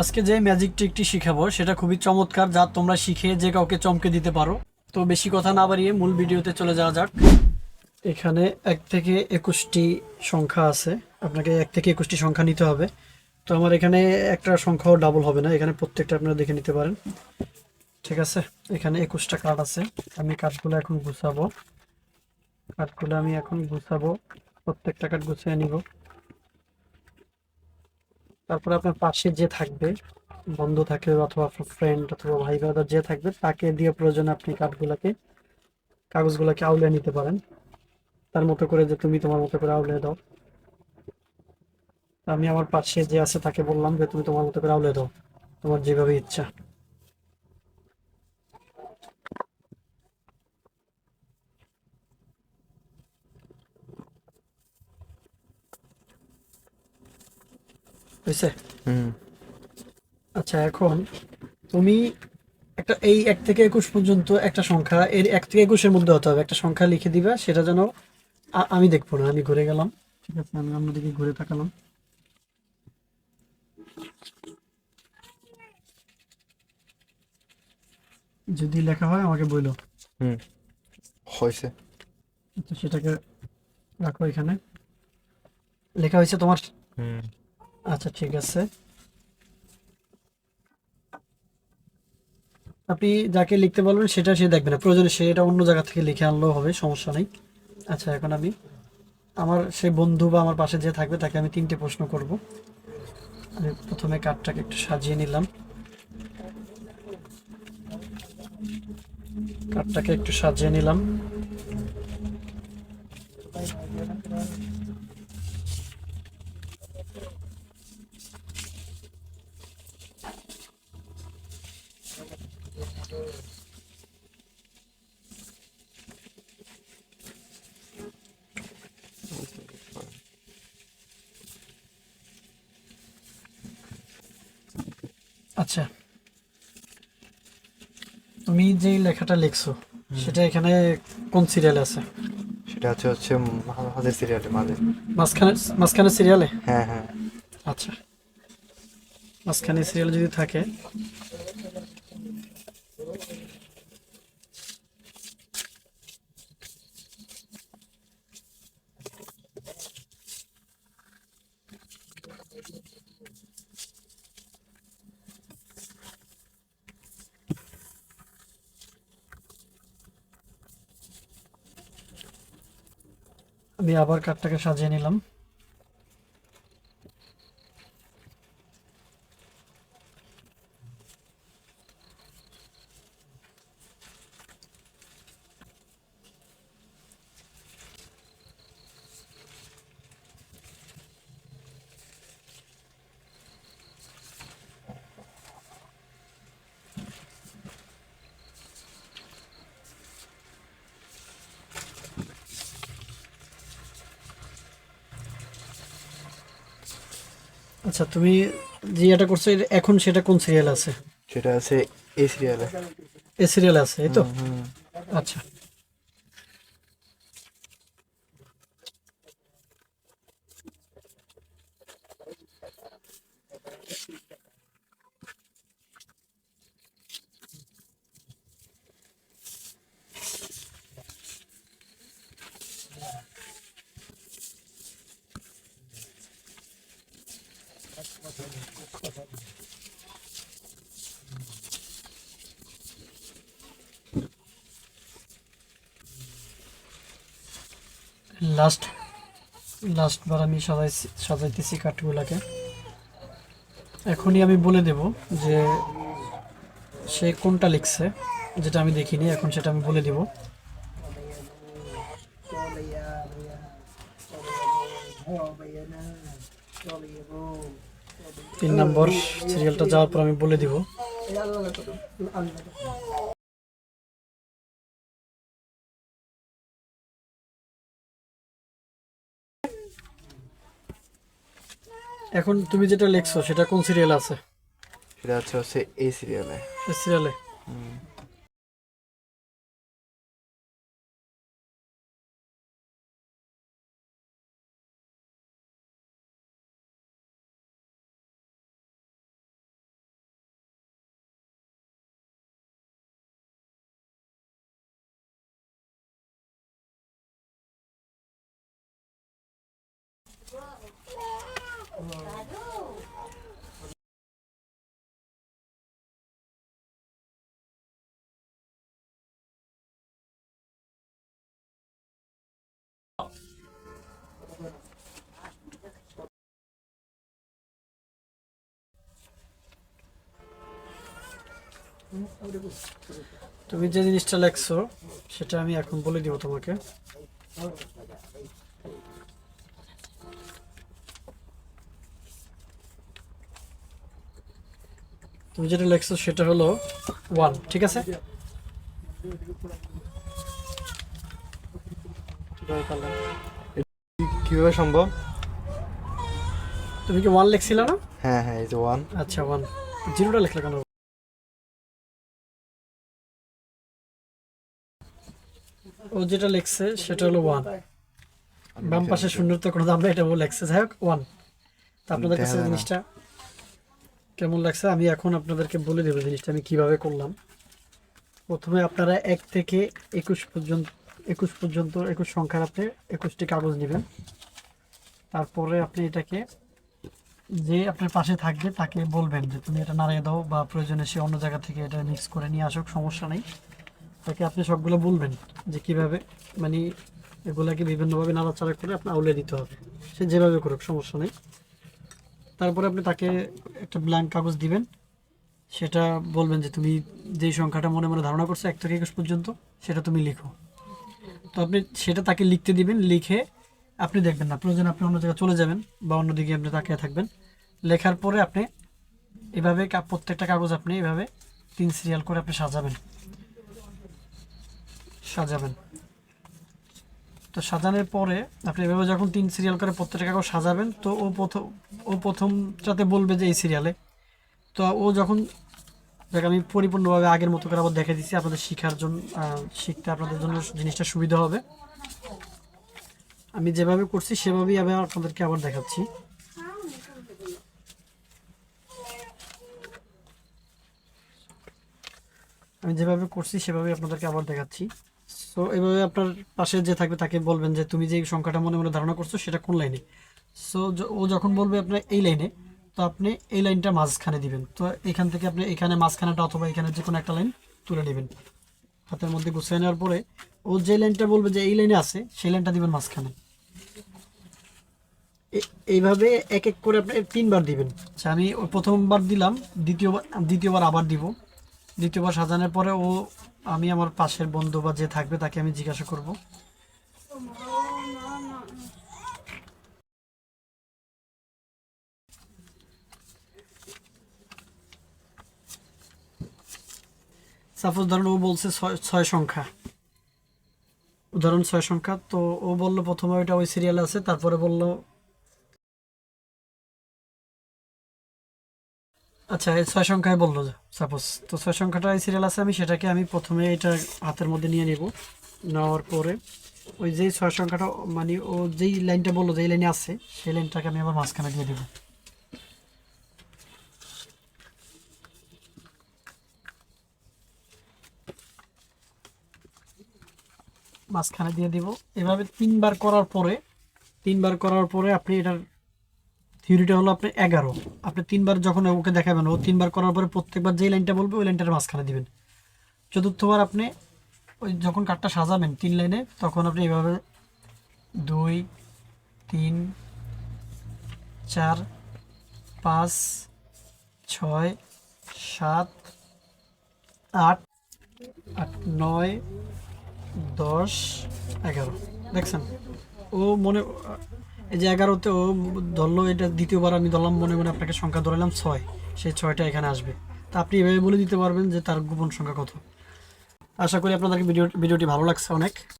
আজকে যে ম্যাজিক ট্রিকটি শিখাবো, সেটা খুবই চমৎকার, যা তোমরা শিখে যে কাউকে চমকে দিতে পারো। তো বেশি কথা না বাড়িয়ে মূল ভিডিওতে চলে যাওয়া যাক। এখানে এক থেকে একুশটি সংখ্যা আছে। আপনাকে এক থেকে একুশটি সংখ্যা নিতে হবে। তো আমার এখানে একটা সংখ্যাও ডাবল হবে না। এখানে প্রত্যেকটা আপনারা দেখে নিতে পারেন। ঠিক আছে? এখানে একুশটা কার্ড আছে। আমি কার্ডগুলো এখন গুছাবো। কার্ডগুলো আমি এখন গুছাবো। প্রত্যেকটা কার্ড গুছিয়ে নিব। তারপরে আপনার পাশে যে থাকবে, বন্ধু থাকে অথবা আপনার ফ্রেন্ড অথবা ভাই ব্রাদার যে থাকবে, তাকে দিয়ে প্রয়োজনে আপনি কার্ডগুলোকে, কাগজগুলোকে আউলে নিতে পারেন। তার মতো করে যে তুমি তোমার মতো করে আউলে দাও। আমি আমার পাশে যে আছে তাকে বললাম যে তুমি তোমার মতো করে আউলে দাও, তোমার যেভাবে ইচ্ছা। হয়েছে? আচ্ছা এখন তুমি একটা এই এক থেকে একুশ পর্যন্ত একটা সংখ্যা এর এক থেকে একুশের মধ্যে হতে হবে। একটা সংখ্যা লিখে দিবা সেটা যেন আমি দেখব না আমি ঘুরে গেলাম। ঠিক আছে আমি অন্যদিকে ঘুরে তাকালাম। যদি লেখা হয় আমাকে বইলো। হুম। হয়েছে। তো সেটাকে রাখো এখানে। লেখা হয়েছে তোমার? হুম। আচ্ছা ঠিক আছে। আপনি যাকে লিখতে বলবেন, সেটা সে দেখবে না। প্রয়োজনে সে এটা অন্য জায়গা থেকে লিখে আনলেও হবে, সমস্যা নেই। আচ্ছা এখন আমি আমার সে বন্ধু বা আমার পাশে যে থাকবে, তাকে আমি তিনটে প্রশ্ন করব। আমি প্রথমে কার্ডটাকে একটু সাজিয়ে নিলাম। কার্ডটাকে একটু সাজিয়ে নিলাম। আচ্ছা। তুমি যে লেখাটা লিখছো সেটা এখানে কোন সিরিয়ালে আছে? সেটা হচ্ছে হচ্ছে মা- মাঝের সিরিয়ালে মাঝে। মাঝখানে মাঝখানে সিরিয়ালে হ্যাঁ হ্যাঁ। আচ্ছা। মাঝখানে সিরিয়াল যদি থাকে আমি আবার কাঠটাকে সাজিয়ে নিলাম। আচ্ছা তুমি যে এটা করছ এখন সেটা কোন সিরিয়াল আছে? সেটা আছে এ সিরিয়ালে এ। সিরিয়াল আছে এই তো? আচ্ছা। লাস্ট লাস্ট বার আমি সাজাইছি সাজাইতেছি কাঠগুলাকে। এখনই আমি বলে দেব যে সে কোনটা লিখছে, যেটা আমি দেখিনি, এখন সেটা আমি বলে দিব। তিন নম্বর সিরিয়ালটা যাওয়ার পর আমি বলে দিব। এখন তুমি যেটা লিখছো সেটা কোন সিরিয়াল আছে? সেটা হচ্ছে হচ্ছে এই সিরিয়ালে এই সিরিয়ালে Yeah. তুমি যে জিনিসটা লেখছো সেটা আমি এখন বলে দিব তোমাকে। তুমি যেটা লেখছো সেটা হলো ওয়ান ঠিক আছে? কীভাবে সম্ভব? তুমি কি ওয়ান লিখছিলে না? হ্যাঁ হ্যাঁ এই যে ওয়ান আচ্ছা ওয়ান জিরোটা লিখলে কেন? ও যেটা লিখছে সেটা হলো ওয়ান বাম পাশে শূন্যর তো কোনো দাম নেই এটা ও লেখছে। যাই হোক ওয়ান তা আপনাদের কাছে। জিনিসটা কেমন লাগছে? আমি এখন আপনাদেরকে বলে দেবো জিনিসটা, আমি কীভাবে করলাম। প্রথমে আপনারা এক থেকে একুশ পর্যন্ত একুশ পর্যন্ত, একুশ সংখ্যার আপনি একুশটি কাগজ নেবেন। তারপরে আপনি এটাকে যে আপনার পাশে থাকবে তাকে বলবেন যে, তুমি এটা নাড়িয়ে দাও বা প্রয়োজনে সে অন্য জায়গা থেকে এটা মিক্স করে নিয়ে আসুক, সমস্যা নেই। তাকে আপনি সবগুলো বলবেন যে, কীভাবে? মানে এগুলাকে বিভিন্নভাবে নাড়াচাড়া করে আপনি আউলে দিতে হবে। সে যেভাবে করুক, সমস্যা নেই। তারপরে আপনি তাকে একটা ব্ল্যাঙ্ক কাগজ দিবেন। সেটা বলবেন যে তুমি যেই সংখ্যাটা মনে মনে ধারণা করছ, এক থেকে একুশ পর্যন্ত, সেটা তুমি লিখো। তো আপনি সেটা তাকে লিখতে দিবেন, লিখে আপনি দেখবেন না। প্রয়োজন আপনি অন্য জায়গায় চলে যাবেন বা অন্যদিকে আপনি তাকিয়ে থাকবেন। লেখার পরে আপনি এভাবে প্রত্যেকটা কাগজ আপনি এভাবে তিন সিরিয়াল করে আপনি সাজাবেন। সাজাবেন। তো সাজানোর পরে আপনি এভাবে যখন তিন সিরিয়াল করে প্রত্যেকটা কাগজ সাজাবেন, তো ও প্রথম, ও প্রথমটাতে বলবে যে এই সিরিয়ালে তো ও যখন দেখ আমি পরিপূর্ণভাবে আগের মতো করে আবার দেখে দিচ্ছি আপনাদের শিখার জন্য শিখতে আপনাদের জন্য জিনিসটা সুবিধা হবে। আমি যেভাবে করছি, সেভাবেই আমি আপনাদেরকে আবার দেখাচ্ছি। আমি যেভাবে করছি, সেভাবেই আপনাদেরকে আবার দেখাচ্ছি। সো এভাবে আপনার পাশে যে থাকবে তাকে বলবেন যে তুমি যে সংখ্যাটা মনে মনে ধারণা করছ সেটা কোন লাইনে সো ও যখন বলবে আপনার এই লাইনে তো আপনি এই লাইনটা মাঝখানে দিবেন। তো এখান থেকে আপনি এখানে মাঝখানেটা অথবা এখানে যে কোনো একটা লাইন তুলে নেবেন। হাতের মধ্যে গুছিয়ে নেওয়ার পরে ও যে লাইনটা বলবে যে এই লাইনে আছে, সেই লাইনটা দিবেন মাঝখানে। এইভাবে এক এক করে আপনি তিনবার দিবেন। আচ্ছা আমি প্রথমবার দিলাম, দ্বিতীয়বার দ্বিতীয়বার আবার দিব। দ্বিতীয়বার সাজানোর পরে ও আমি আমার পাশের বন্ধু বা যে থাকবে তাকে আমি জিজ্ঞাসা করব। সাপোজ ধরুন ও বলছে ছয় সংখ্যা। উদাহরণ ছয় সংখ্যা, তো ও বলল প্রথমে ওইটা ওই সিরিয়ালে আছে, তারপরে বলল আচ্ছা এই ছয় সংখ্যায় বলল সাপোজ তো ছয় সংখ্যাটা এই সিরিয়াল আছে, আমি সেটাকে আমি প্রথমে এটা হাতের মধ্যে নিয়ে নেব। নেওয়ার পরে ওই যেই ছয় সংখ্যাটা মানে ও যেই লাইনটা বলল, যেই লাইনে আছে, সেই লাইনটাকে আমি আবার মাঝখানে দিয়ে দেবো। মাঝখানে দিয়ে দিব। এভাবে তিনবার করার পরে, তিনবার করার পরে আপনি এটার থিওরিটা হলো আপনি এগারো। আপনি তিনবার যখন ওকে দেখাবেন, ও তিনবার করার পরে প্রত্যেকবার যেই লাইনটা বলবে, ওই লাইনটার মাঝখানে দিবেন। চতুর্থবার আপনি ওই যখন কার্ডটা সাজাবেন তিন লাইনে, তখন আপনি এভাবে দুই, তিন, চার, পাঁচ, ছয়, সাত, আট আট, নয়, দশ, এগারো। দেখছেন? ও মনে এই যে এগারোতে ও ধরলো, এটা দ্বিতীয়বার আমি ধরলাম, মনে মনে আপনাকে সংখ্যা ধরালাম ছয়। সেই ছয়টা এখানে আসবে। তা আপনি এভাবে বলে দিতে পারবেন যে তার গোপন সংখ্যা কত। আশা করি আপনাদের ভিডিও ভিডিওটি ভালো লাগছে অনেক।